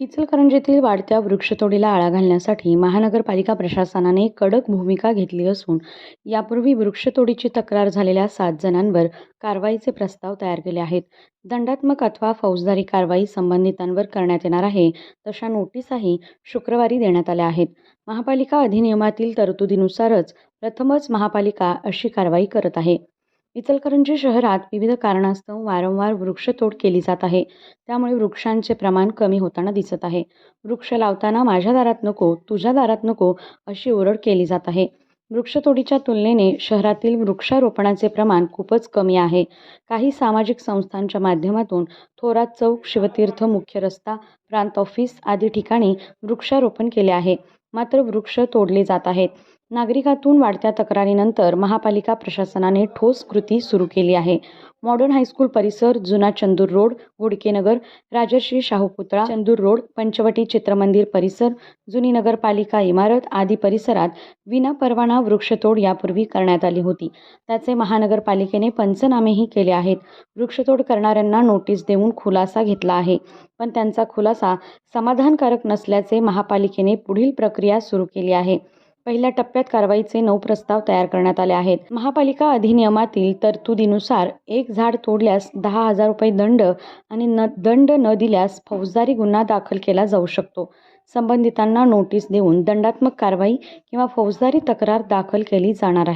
इचलकरंजीतील वाढत्या वृक्षतोडीला आळा घालण्यासाठी महानगरपालिका प्रशासनाने कडक भूमिका घेतली असून यापूर्वी वृक्षतोडीची तक्रार झालेल्या सात जणांवर कारवाईचे प्रस्ताव तयार केले आहेत. दंडात्मक अथवा फौजदारी कारवाई संबंधितांवर करण्यात येणार आहे तशा नोटीसाही शुक्रवारी देण्यात आल्या आहेत. महापालिका अधिनियमातील तरतुदीनुसारच प्रथमच महापालिका अशी कारवाई करत आहे. इचलकरंजी शहरात विविध कारणास्तव वारंवार वृक्षतोड केली जात आहे. त्यामुळे वृक्षांचे प्रमाण कमी होताना दिसत आहे. वृक्ष लावताना माझ्या दारात नको तुझ्या दारात नको अशी ओरड केली जात आहे. वृक्षतोडीच्या तुलनेने शहरातील वृक्षारोपणाचे प्रमाण खूपच कमी आहे. काही सामाजिक संस्थांच्या माध्यमातून थोरात चौक शिवतीर्थ मुख्य रस्ता प्रांत ऑफिस आदी ठिकाणी वृक्षारोपण केले आहे. मात्र वृक्ष तोडले जात आहेत. नागरिकातून वाढत्या तक्रारीनंतर महापालिका प्रशासनाने ठोस कृती सुरू केली आहे. मॉडर्न हायस्कूल परिसर जुना चंदूर रोड घोडकेनगर राजश्री शाहू पुतळा चंदूर रोड पंचवटी चित्रमंदिर परिसर जुनी नगरपालिका इमारत आदी परिसरात विनापरवाना वृक्षतोड यापूर्वी करण्यात आली होती. त्याचे महानगरपालिकेने पंचनामेही केले आहेत. वृक्षतोड करणाऱ्यांना नोटीस देऊन खुलासा घेतला आहे. पण त्यांचा खुलासा समाधानकारक नसल्याचे महापालिकेने पुढील प्रक्रिया सुरू केली आहे. पहिल्या टप्प्यात कारवाईचे नऊ प्रस्ताव तयार करण्यात आले आहेत. महापालिका अधिनियमातील तरतुदीनुसार एक झाड तोडल्यास दहा हजार रुपये दंड आणि न दंड न दिल्यास फौजदारी गुन्हा दाखल केला जाऊ शकतो. संबंधितांना नोटीस देऊन दंडात्मक कारवाई किंवा फौजदारी तक्रार दाखल केली जाणार आहे.